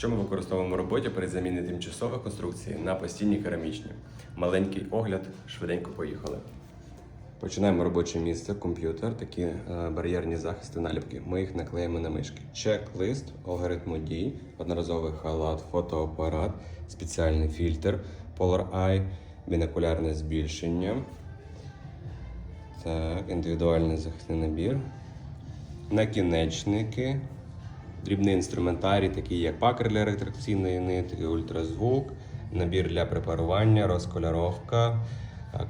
Що ми використовуємо в роботі при заміні тимчасових конструкцій на постійні керамічні? Маленький огляд, швиденько поїхали. Починаємо робоче місце, комп'ютер, такі е, бар'єрні захисти наліпки. Ми їх наклеїмо на мишки. Чек-лист, алгоритму дій, одноразовий халат, фотоапарат, спеціальний фільтр, Polar Eye, бінокулярне збільшення. Так, індивідуальний захисний набір. Накінечники, дрібний інструментарій, такий як пакер для ретракційної нитки, ультразвук, набір для препарування, розкольоровка,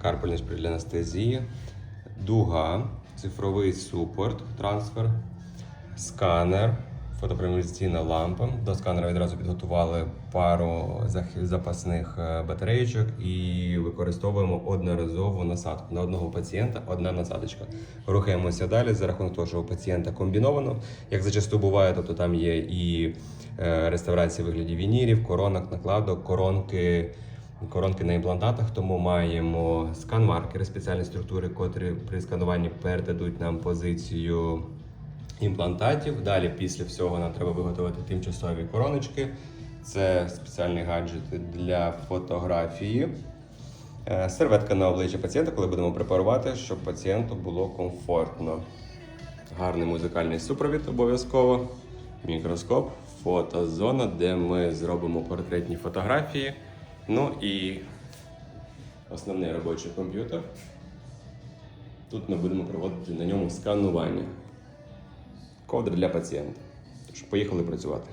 карпальний спрей для анестезії, дуга, цифровий супорт, трансфер, сканер, фотопромілізаційна лампа. До сканера відразу підготували пару запасних е, батареїчок і використовуємо одноразову насадку. На одного пацієнта одна насадочка. Рухаємося далі за рахунок того, що у пацієнта комбіновано, як зачасту буває, тобто там є і е, реставрація в вигляді вінірів, коронок, накладок, коронки. Коронки на імплантатах, тому маємо скан-маркери спеціальні структури, котрі при скануванні передадуть нам позицію імплантатів. Далі, після всього, нам треба виготовити тимчасові короночки. Це спеціальні гаджети для фотографії. Е, Серветка на обличчя пацієнта, коли будемо препарувати, щоб пацієнту було комфортно. Гарний музикальний супровід обов'язково. Мікроскоп, фотозона, де ми зробимо портретні фотографії. Ну і основний робочий комп'ютер. Тут ми будемо проводити на ньому сканування ковдри для пацієнта. Тож поїхали працювати.